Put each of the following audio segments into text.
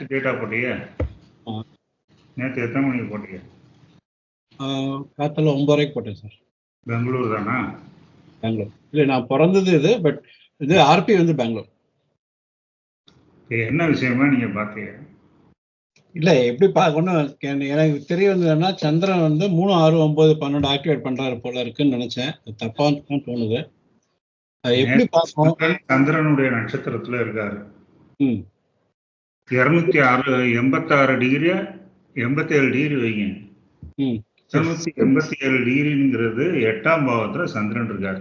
நேற்று டேட்டா போட்டீங்க ஆ. நேற்று எத்தனை மணிக்கு போட்டீங்க காத்தால ஒன்பதரைக்கு போட்டேன் சார். பெங்களூர் தானா? பெங்களூர். இல்லை நான் பிறந்தது இது பட் இது ஆர்பி வந்து பெங்களூர். என்ன விஷயமா நீங்க பார்த்தீங்க இல்லை எப்படி பார்க்கணும் எனக்கு தெரிய வந்ததுன்னா சந்திரன் வந்து மூணு ஆறு ஒன்பது பன்னெண்டு ஆக்டிவேட் பண்றாரு போல இருக்குன்னு நினைச்சேன். தப்பான்னு தோணுது. எப்படி பார்க்கணும் சந்திரன் சந்திரனுடைய நட்சத்திரத்துல இருக்காரு. ம். இருநூத்தி ஆறு எண்பத்தாறு டிகிரி எண்பத்தி ஏழு டிகிரி வைங்க இருநூத்தி எண்பத்தி ஏழு டிகிரிங்கிறது எட்டாம் பாவத்துல சந்திரன் இருக்காரு.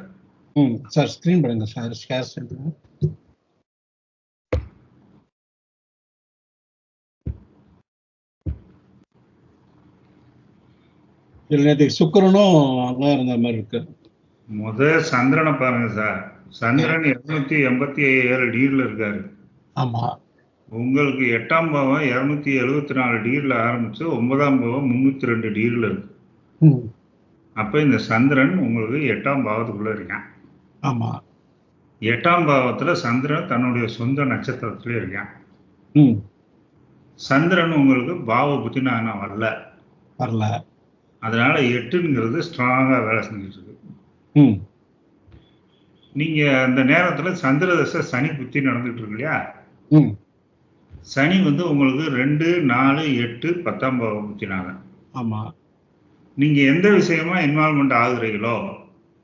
சார் ஸ்க்ரீன் பண்ணுங்க. சார் ஷேர் பண்ணுங்க. இதுல நேற்று சுக்கிரனும் அங்கே இருந்த மாதிரி இருக்கு. முத சந்திரனை பாருங்க சார். சந்திரன் இருநூத்தி எண்பத்தி ஏழு டிகிரில இருக்காரு. ஆமா. உங்களுக்கு எட்டாம் பாவம் இருநூத்தி எழுபத்தி நாலு டிகிரில ஆரம்பிச்சு ஒன்பதாம் பாவம் முன்னூத்தி ரெண்டு டிகிரில இருக்கு அப்ப இந்த சந்திரன் உங்களுக்கு எட்டாம் பாவத்துக்குள்ள இருக்கான். ஆமா. எட்டாம் பாவத்துல சந்திரன் தன்னுடைய சொந்த நட்சத்திரத்துல இருக்கான். ம். சந்திரன் உங்களுக்கு பாவ புத்தினான வரல. வரல. அதனால எட்டுங்கிறது ஸ்ட்ராங்கா வேலை செஞ்சுட்டு இருக்கு. ம். நீங்க அந்த நேரத்துல சந்திர தசை சனி புத்தி நடந்துட்டு இருக்கு இல்லையா? ம். சனி வந்து உங்களுக்கு ரெண்டு நாலு எட்டு பத்தாம் பாவ புத்தினாக ஆமா. நீங்க எந்த விஷயமா இன்வால்மெண்ட் ஆகுறீங்களோ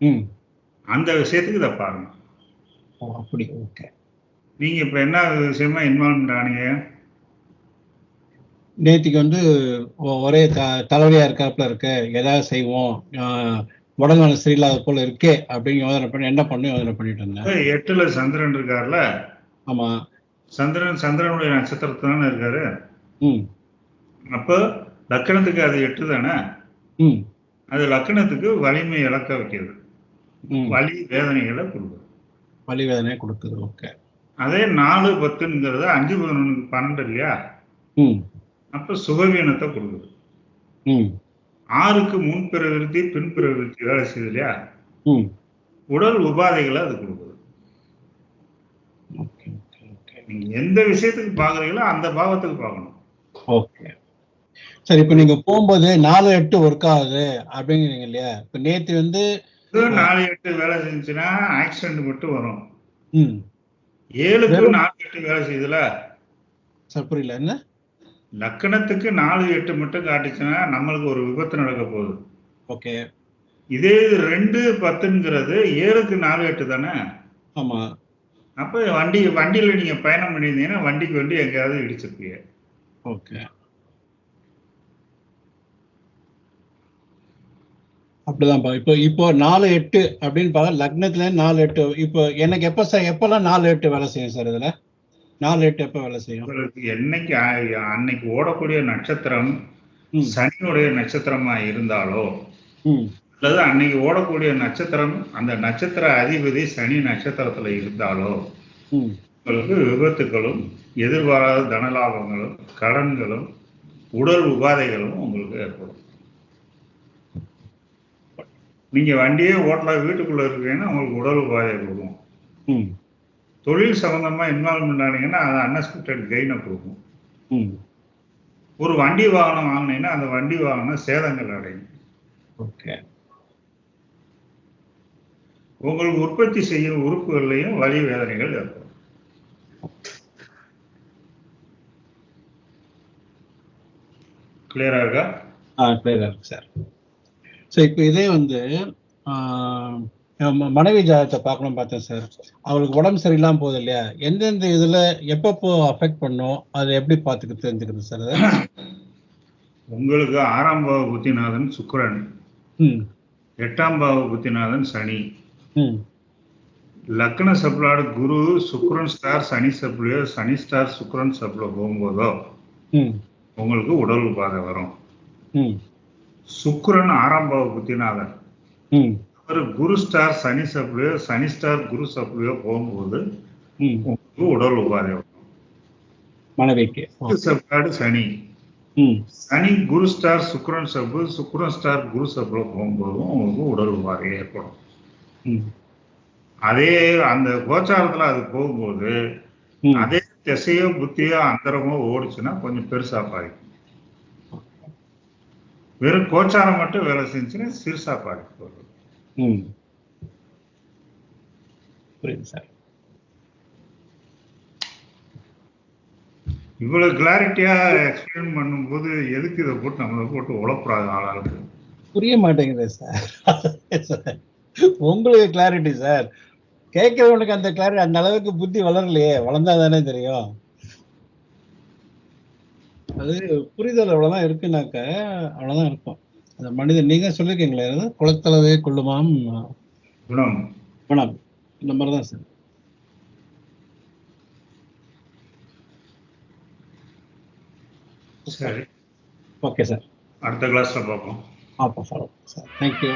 ம். அந்த விஷயத்துக்கு இதை பாருங்க. அப்படி. ஓகே நீங்க இப்ப என்ன விஷயமா இன்வால்மெண்ட் ஆனீங்க? நேத்திக்கு வந்து ஒரே த தலைவலியா இருக்காப்புல இருக்கு. ஏதாவது செய்வோம். உடல்நலம் சரியில்லாத போல இருக்கே அப்படின்னு யோசனை பண்ணி என்ன பண்ணி யோசனை பண்ணிட்டு இருந்தேன்? எட்டுல சந்திரன் இருக்காருல்ல ஆமா. சந்திரன் சந்திரனுடைய நட்சத்திரத்துல தானே இருக்காரு அப்போ லக்கணத்துக்கு அது எட்டு தானே அது லக்கணத்துக்கு வலிமை இழக்க வைக்கிறது. வலி வேதனைகளை கொடுக்குது. வலி வேதனை கொடுக்குது ஓகே. அதே நாலு பத்துங்கிறது அஞ்சு பதினொன்றுக்கு பன்னெண்டு இல்லையா? அப்ப சுகவீனத்தை கொடுக்குது. ஆறுக்கு முன்பிற விருத்தி பின்பிற விருத்தி வேலை செய்யுது இல்லையா? உடல் உபாதைகளை அது கொடுக்குது ஓகே ஓகே ஓகே நீங்க எந்த விஷயத்துக்கு பாக்குறீங்களோ அந்த பாவத்துக்கு பார்க்கணும் ஓகே. சரி இப்போ நீங்க போகும்போது நாலு எட்டு ஒர்க் ஆகுது அப்படிங்கிறீங்க இல்லையா? இப்போ நேத்து வந்து நாலு எட்டு வேலை செஞ்சுச்சுன்னா ஆக்சிடென்ட் மட்டும் வரும். வெறும் நாலு எட்டு வேலை செய்யுதுல? சார் புரியல. என்ன? லக்கணத்துக்கு நாலு எட்டு மட்டும் காட்டுச்சுன்னா நம்மளுக்கு ஒரு விபத்து நடக்க போகுது. ஓகே. இதே இது ரெண்டு பத்துங்கிறது ஏழுக்கு நாலு எட்டு தானே? ஆமா. அப்ப வண்டி வண்டியில நீங்க பயணம் பண்ணியிருந்தீங்கன்னா வண்டிக்கு வண்டி எங்கேயாவது இடிச்சிருப்பீங்க. ஓகே. அப்படிதான்ப்பா இப்போ இப்போ நாலு எட்டு அப்படின்னு பார்த்தா லக்னத்துல நாலு எட்டு. இப்போ எனக்கு எப்போ சார் எப்பெல்லாம் நாலு எட்டு வேலை செய்யும் சார் இதுல? நாலு எட்டு எப்போ வேலை செய்யும்? என்னைக்கு அன்னைக்கு ஓடக்கூடிய நட்சத்திரம் சனியுடைய நட்சத்திரமா இருந்தாலோ ம். அல்லது அன்னைக்கு ஓடக்கூடிய நட்சத்திரம் அந்த நட்சத்திர அதிபதி சனி நட்சத்திரத்துல இருந்தாலோ உங்களுக்கு விபத்துகளும் எதிர்பாராத தனலாபங்களும் கடன்களும் உடல் உபாதைகளும் உங்களுக்கு ஏற்படும். நீங்க வண்டியே ஓட்டலாம் வீட்டுக்குள்ள இருக்கீங்கன்னா உங்களுக்கு உடல் உபாதை கொடுக்கும். ம். தொழில் சம்பந்தமா இன்வால்மெண்ட் ஆனீங்கன்னா அது அன்எக்ஸ்பெக்டட் கெயினை கொடுக்கும். ம். ஒரு வண்டி வாகனம் வாங்கினீங்கன்னா அந்த வண்டி வாகனம் சேதங்கள் அடையும். ஓகே. உங்களுக்கு உற்பத்தி செய்யும் உறுப்புகள்லையும் வலி வேதனைகள் ஏற்படும். கிளியரா இருக்கா? ஆ கிளியராக இருக்கு சார் ஸோ இப்போ இதே வந்து மனைவி ஜாதகத்தை பார்க்கணும் பார்த்தேன் சார் அவளுக்கு உடம்பு சரியில்லாம போகுது இல்லையா? எந்தெந்த இதில் எப்பப்போ அஃபெக்ட் பண்ணும் அதை எப்படி பார்த்துக்க தெரிஞ்சுக்கிறது சார் உங்களுக்கு ஆறாம் பாவ புத்திநாதன் சுக்கிரன். எட்டாம் பாவ புத்திநாதன் சனி. லக்ன சப்ளாடு குரு சுக்கிரன் ஸ்டார் சனி சப்ளையோ சனி ஸ்டார் சுக்கிரன் சப்ள போகும்போதோ உங்களுக்கு உடல் உபாதை வரும். ம். சுக்கிரன் ஆறாம் பாவ ஒரு குரு ஸ்டார் சனி சப்ளையோ சனி ஸ்டார் குரு சப்ளையோ போகும்போது உங்களுக்கு உடல் உபாதை வரும். மனைவிக்கு. சப்ளாடு சனி. சனி குரு ஸ்டார் சுக்கிரன் சப்பு சுக்கிரன் ஸ்டார் குரு சப்ல போகும்போதும் உங்களுக்கு உடல் உபாதை ஏற்படும். அதே அந்த கோச்சாரத்துல அது போகும்போது அதே திசையோ புத்தியோ அந்தரமோ ஓடுச்சுன்னா கொஞ்சம் பெருசா பாதிக்கும். வெறும் கோச்சாரம் மட்டும் வேலை செஞ்சுன்னா சிறுசா பாதிக்கும் புரியுது சார். இவ்வளவு கிளாரிட்டியா எக்ஸ்பிளைன் பண்ணும்போது எதுக்கு இதை போட்டு நம்மளை போட்டு உழப்புறாங்க ஆளாளுக்கு? புரிய மாட்டேங்குது சார். உங்களுக்கு கிளாரிட்டி சார் கேட்கிறவனுக்கு அந்த கிளாரிட்டி அந்த அளவுக்கு புத்தி வளரலையே. வளர்ந்தா தானே தெரியும். அது புரிதல் அவ்வளவுதான் இருக்குனாக்க அவ்வளவுதான் இருக்கும். அந்த மனிதன் நீங்க சொல்லிருக்கீங்களே குளத்தளவே கொள்ளுமாம். குணம். குணம். இந்த மாதிரி தான் சார். சரி ஓகே சார் அடுத்த கிளாஸ்ல பார்ப்போம். பார்ப்போம் சார் தேங்க்யூ